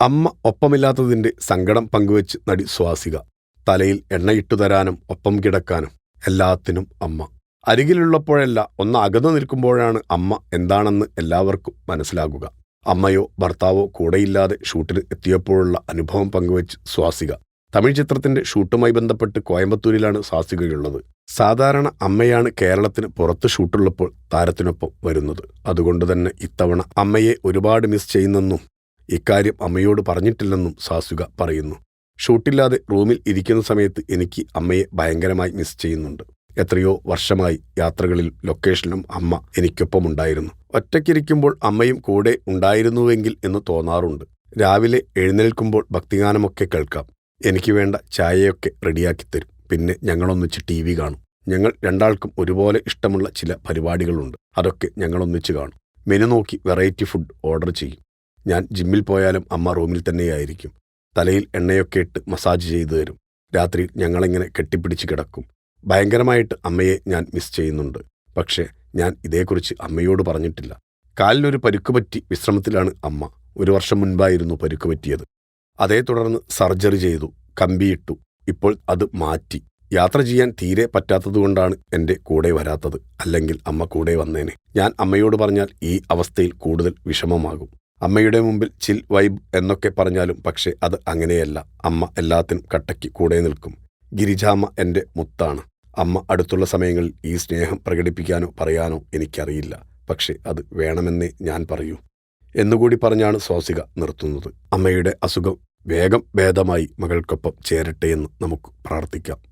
അമ്മ ഒപ്പമില്ലാത്തതിന്റെ സങ്കടം പങ്കുവെച്ച് നടി സ്വാസിക. തലയിൽ എണ്ണയിട്ടു തരാനും ഒപ്പം കിടക്കാനും എല്ലാത്തിനും അമ്മ. അരികിലുള്ളപ്പോഴല്ല ഒന്ന് അകന്നു നിൽക്കുമ്പോഴാണ് അമ്മ എന്താണെന്ന് എല്ലാവർക്കും മനസ്സിലാകുക. അമ്മയോ ഭർത്താവോ കൂടെയില്ലാതെ ഷൂട്ടിന് എത്തിയപ്പോഴുള്ള അനുഭവം പങ്കുവെച്ച് സ്വാസിക. തമിഴ് ചിത്രത്തിന്റെ ഷൂട്ടുമായി ബന്ധപ്പെട്ട് കോയമ്പത്തൂരിലാണ് സ്വാസികയുള്ളത് സാധാരണ അമ്മയാണ് കേരളത്തിന് പുറത്ത് ഷൂട്ടുള്ളപ്പോൾ താരത്തിനൊപ്പം വരുന്നത്. അതുകൊണ്ട് തന്നെ ഇത്തവണ അമ്മയെ ഒരുപാട് മിസ് ചെയ്യുന്നെന്നും ഇക്കാര്യം അമ്മയോട് പറഞ്ഞിട്ടില്ലെന്നും സാസുക പറയുന്നു. ഷൂട്ടില്ലാതെ റൂമിൽ ഇരിക്കുന്ന സമയത്ത് എനിക്ക് അമ്മയെ ഭയങ്കരമായി മിസ് ചെയ്യുന്നുണ്ട്. എത്രയോ വർഷമായി യാത്രകളിൽ ലൊക്കേഷനിലും അമ്മ എനിക്കൊപ്പമുണ്ടായിരുന്നു ഒറ്റയ്ക്കിരിക്കുമ്പോൾ അമ്മയും കൂടെ ഉണ്ടായിരുന്നുവെങ്കിൽ എന്ന് തോന്നാറുണ്ട്. രാവിലെ എഴുന്നേൽക്കുമ്പോൾ ഭക്തിഗാനമൊക്കെ കേൾക്കാം. എനിക്ക് വേണ്ട ചായയൊക്കെ റെഡിയാക്കി തരും. പിന്നെ ഞങ്ങളൊന്നിച്ച് ടി വി കാണും. ഞങ്ങൾ രണ്ടാൾക്കും ഒരുപോലെ ഇഷ്ടമുള്ള ചില പരിപാടികളുണ്ട്. അതൊക്കെ ഞങ്ങളൊന്നിച്ച് കാണും. മെനു നോക്കി വെറൈറ്റി ഫുഡ് ഓർഡർ ചെയ്യും. ഞാൻ ജിമ്മിൽ പോയാലും അമ്മ റൂമിൽ തന്നെയായിരിക്കും. തലയിൽ എണ്ണയൊക്കെ ഇട്ട് മസാജ് ചെയ്തു തരും. രാത്രി ഞങ്ങളിങ്ങനെ കെട്ടിപ്പിടിച്ച് കിടക്കും. ഭയങ്കരമായിട്ട് അമ്മയെ ഞാൻ മിസ് ചെയ്യുന്നുണ്ട്. പക്ഷേ ഞാൻ ഇതേക്കുറിച്ച് അമ്മയോട് പറഞ്ഞിട്ടില്ല. കാലിനൊരു പരുക്ക് പറ്റി വിശ്രമത്തിലാണ് അമ്മ. ഒരു വർഷം മുൻപായിരുന്നു പരുക്ക് പറ്റിയത് അതേ തുടർന്ന് സർജറി ചെയ്തു കമ്പിയിട്ടു. ഇപ്പോൾ അത് മാറ്റി. യാത്ര ചെയ്യാൻ തീരെ പറ്റാത്തതുകൊണ്ടാണ് എന്റെ കൂടെ വരാത്തത്. അല്ലെങ്കിൽ അമ്മ കൂടെ വന്നേനെ. ഞാൻ അമ്മയോട് പറഞ്ഞാൽ ഈ അവസ്ഥയിൽ കൂടുതൽ വിഷമമാകും. അമ്മയുടെ മുമ്പിൽ ചിൽ വൈബ് എന്നൊക്കെ പറഞ്ഞാലും പക്ഷേ അത് അങ്ങനെയല്ല. അമ്മ എല്ലാത്തിനും കട്ടയ്ക്ക് കൂടെ നിൽക്കും. ഗിരിജാമ്മ എന്റെ മുത്താണ്. അമ്മ അടുത്തുള്ള സമയങ്ങളിൽ ഈ സ്നേഹം പ്രകടിപ്പിക്കാനോ പറയാനോ എനിക്കറിയില്ല. പക്ഷേ അത് വേണമെന്നേ ഞാൻ പറയൂ. എന്നുകൂടി പറഞ്ഞാണ് സ്വാസിക നിർത്തുന്നത്. അമ്മയുടെ അസുഖം വേഗം ഭേദമായി മകൾക്കൊപ്പം ചേരട്ടെ എന്ന് നമുക്ക് പ്രാർത്ഥിക്കാം.